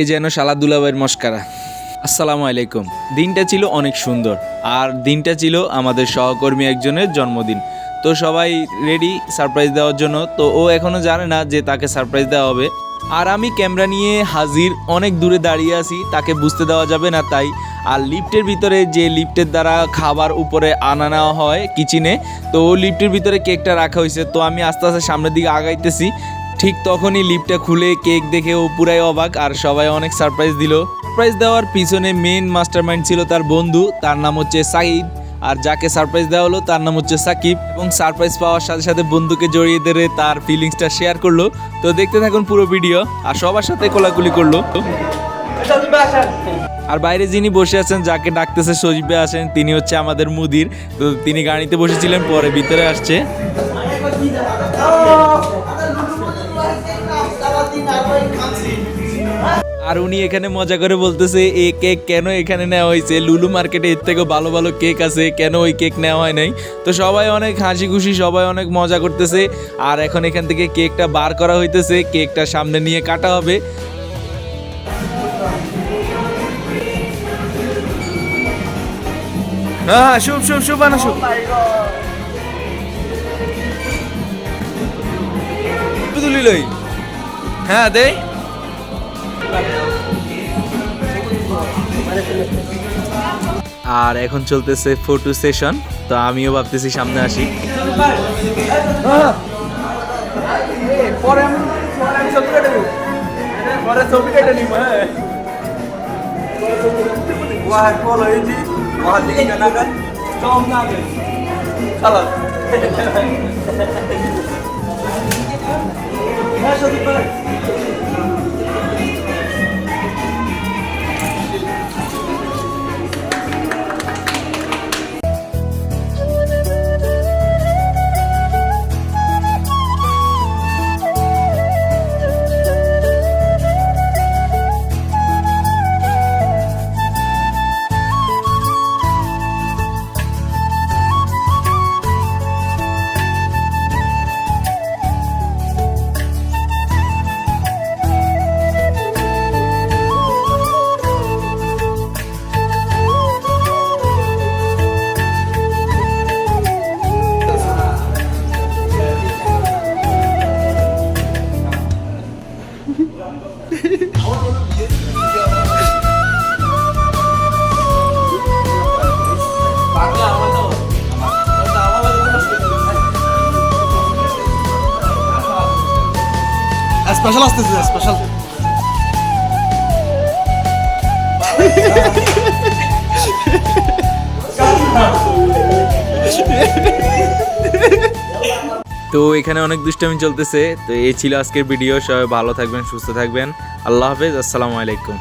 এ যেন শালা দুলাভাইয়ের মস্কারা। আসসালামু আলাইকুম। দিনটা ছিল অনেক সুন্দর। আর দিনটা ছিল আমাদের সহকর্মী একজনের জন্মদিন। তো সবাই রেডি সারপ্রাইজ দেওয়ার জন্য। তো ও এখনও জানে না যে তাকে সারপ্রাইজ দেওয়া হবে। আর আমি ক্যামেরা নিয়ে হাজির, অনেক দূরে দাঁড়িয়ে আছি। তাকে বুঝতে দেওয়া যাবে না তাই। আর লিফটের ভিতরে যে লিফটের দ্বারা খাবার উপরে আনা নেওয়া হয় কিচেনে তো ও লিফটের ভিতরে কেকটা রাখা হয়েছে। তো আমি আস্তে আস্তে সামনের দিকে আগাইতেছি। ঠিক তখনই লিফটটা খুলে কেক দেখে ও পুরাই অবাক আর সবাই অনেক সারপ্রাইজ দিল। সারপ্রাইজ দেওয়ার পিছনে মেন মাস্টারমাইন্ড ছিল তার বন্ধু, তার নাম হচ্ছে সাইদ আর যাকে সারপ্রাইজ দেওয়া হলো, তার নাম হচ্ছে সাকিব। এবং সারপ্রাইজ পাওয়ার সাথে সাথে বন্ধুকে জড়িয়ে ধরে তার ফিলিংসটা শেয়ার করল। তো দেখতে থাকুন পুরো ভিডিও আর সবার সাথে কোলাকুলি করল। আর বাইরে যিনি বসে আছেন, যাকে ডাকতেছে সজীবে আসেন তিনি হচ্ছে আমাদের মুদির। তো তিনি গাড়িতে বসেছিলেন, পরে ভিতরে আসছে। আর উনি এখানে মজা করে বলতেছে এই কেক কেন এখানে নেওয়া হয়েছে? লুলু মার্কেটে এর থেকেও ভালো ভালো কেক আছে, কেন ওই কেক নেওয়া হয় নাই? তো সবাই অনেক হাসি খুশি সবাই অনেক মজা করতেছে। আর এখন এখান থেকে কেকটা বার করা হইতেছে, কেকটা সামনে নিয়ে কাটা হবে। হ্যাঁ শুভ শুভ শুভ আনা শুভ। হ্যাঁ দে আর এখন চলতেছে ফটো সেশন তো আমিও ভাবতেছি সামনে আসি কেটে নিই পরে স্পেশাল আসতেছে স্পেশাল তো এখানে অনেক দুষ্টামি চলতেছে। তো এই ছিল আজকের ভিডিও। সবাই ভালো থাকবেন, সুস্থ থাকবেন। আল্লাহ হাফেজ, আসসালামু আলাইকুম।